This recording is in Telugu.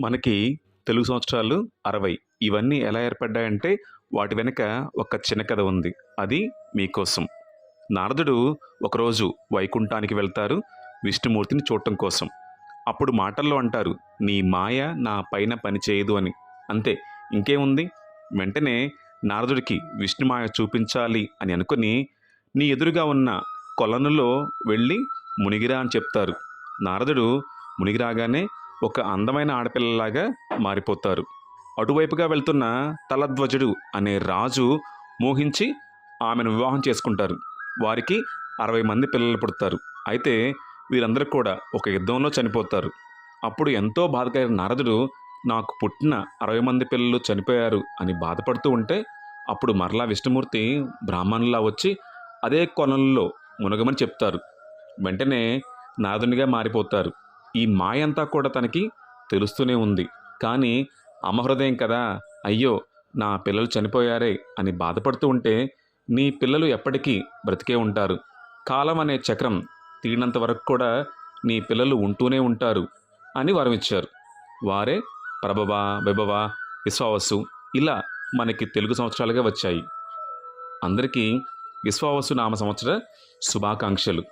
మనకి తెలుగు సంవత్సరాలు అరవై. ఇవన్నీ ఎలా ఏర్పడ్డాయంటే వాటి వెనుక ఒక చిన్న కథ ఉంది. అది మీకోసం. నారదుడు ఒకరోజు వైకుంఠానికి వెళ్తారు విష్ణుమూర్తిని చూడటం కోసం. అప్పుడు మాటల్లో అంటారు నీ మాయ నా పైన పని చేయదు అని. అంతే. ఇంకేముంది? వెంటనే నారదుడికి విష్ణుమాయ చూపించాలి అని అనుకుని నీ ఎదురుగా ఉన్న కొలనులో వెళ్ళి మునిగిరా అని చెప్తారు. నారదుడు మునిగిరాగానే ఒక అందమైన ఆడపిల్లలాగా మారిపోతారు. అటువైపుగా వెళ్తున్న తలధ్వజుడు అనే రాజు మోహించి ఆమెను వివాహం చేసుకుంటారు. వారికి అరవై మంది పిల్లలు పుడతారు. అయితే వీరందరూ కూడా ఒక యుద్ధంలో చనిపోతారు. అప్పుడు ఎంతో బాధకైన నారదుడు నాకు పుట్టిన అరవై మంది పిల్లలు చనిపోయారు అని బాధపడుతూ ఉంటే అప్పుడు మరలా విష్ణుమూర్తి బ్రాహ్మణులా వచ్చి అదే కొనల్లో మునగమని చెప్తారు. వెంటనే నారదునిగా మారిపోతారు. ఈ మాయంతా కూడా తనకి తెలుస్తూనే ఉంది. కానీ అమహృదయం కదా అయ్యో నా పిల్లలు చనిపోయారే అని బాధపడుతూ ఉంటే నీ పిల్లలు ఎప్పటికీ బ్రతికే ఉంటారు. కాలం అనే చక్రం తీరినంత వరకు కూడా నీ పిల్లలు ఉంటూనే ఉంటారు అని వరం ఇచ్చారు. వారే ప్రభవ విభవ విశ్వావసు ఇలా మనకి తెలుగు సంవత్సరాలుగా వచ్చాయి. అందరికీ విశ్వావసు నామ సంవత్సర శుభాకాంక్షలు.